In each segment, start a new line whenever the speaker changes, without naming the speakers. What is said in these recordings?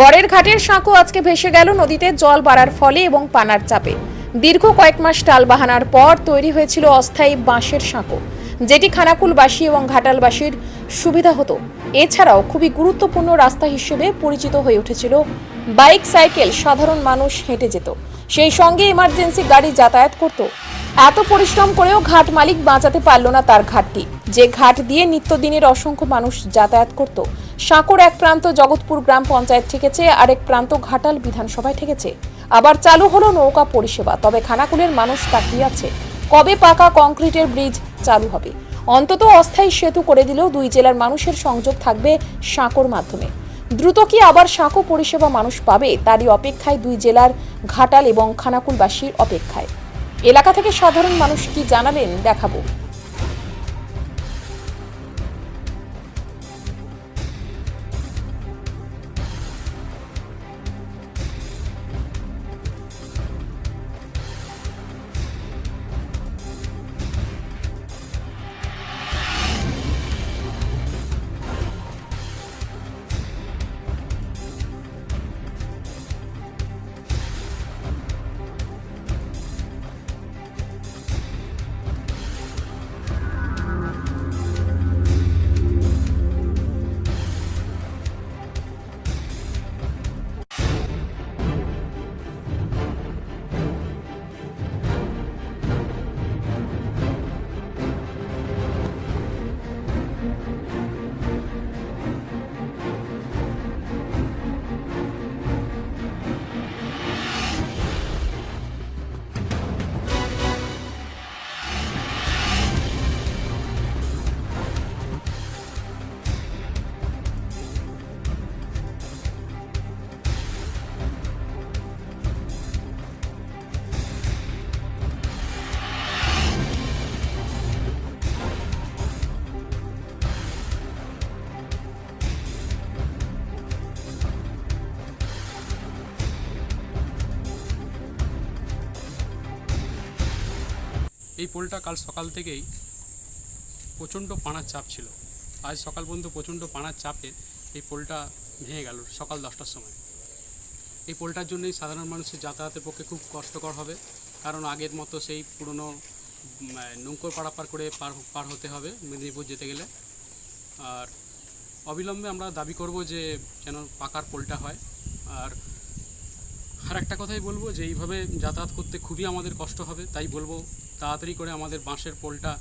গড়ের ঘাটের সাঁকো আজকে ভেসে গেল নদীতে, জল বাড়ার ফলে এবং পানার চাপে। দীর্ঘ কয়েক মাস টাল বাহানার পর তৈরি হয়েছিল অস্থায়ী বাঁশের সাঁকো, যেটি খানাকুলবাসী এবং ঘাটালবাসীর সুবিধা হতো। এছাড়াও খুবই গুরুত্বপূর্ণ রাস্তা হিসেবে পরিচিত হয়ে উঠেছিল। বাইক, সাইকেল, সাধারণ মানুষ হেঁটে যেত। সেই সঙ্গে ইমার্জেন্সি গাড়ি যাতায়াত করত। এত পরিশ্রম করেও ঘাট মালিক বাঁচাতে পারল না তার ঘাটটি যে ঘাট দিয়ে নিত্যদিনের অসংখ্য মানুষ যাতায়াত করত, সাঁকোর এক প্রান্ত জগৎপুর গ্রাম পঞ্চায়েত ঠেকেছে, আরেক প্রান্ত ঘাটাল বিধানসভায় ঠেকেছে। আবার চালু হলো নৌকা পরিষেবা, তবে খানাকুলের মানুষ তাকিয়ে আছে, কবে পাকা কংক্রিটের ব্রিজ চালু হবে? অন্তত অস্থায়ী সেতু করে দিলেও দুই জেলার মানুষের সংযোগ থাকবে সাঁকোর মাধ্যমে। দ্রুত কি আবার সাঁকো পরিষেবা মানুষ পাবে, তারই অপেক্ষায় দুই জেলার ঘাটাল এবং খানাকুলবাসীর অপেক্ষায়। এলাকা থেকে সাধারণ মানুষ কি জানালেন দেখাবো।
এই পোলটা কাল সকাল থেকেই প্রচণ্ড পানার চাপ ছিল। আজ সকাল পর্যন্ত প্রচণ্ড পানার চাপে এই পোলটা ভেঙে গেল সকাল দশটার সময়। এই পোলটার জন্যই সাধারণ মানুষের যাতায়াতের পক্ষে খুব কষ্টকর হবে। কারণ আগের মতো সেই পুরনো নৌকোর পারাপার করে পার পার হতে হবে মেদিনীপুর যেতে গেলে। আর অবিলম্বে আমরা দাবি করব যে যেন পাকার পোলটা হয়। আর আর একটা কথাই বলব যে এইভাবে যাতায়াত করতে খুবই আমাদের কষ্ট হবে, তাই বলব তাড়াতাড়ি করে আমাদের বাঁশের পোলটা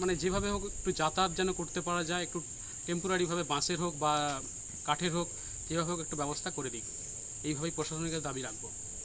মানে যেভাবে হোক একটু যাতায়াত যেন করতে পারা যায়, একটু টেম্পোরারিভাবে বাঁশের হোক বা কাঠের হোক, যেভাবে হোক একটু ব্যবস্থা করে দিক। এইভাবেই প্রশাসনের কাছে দাবি রাখব।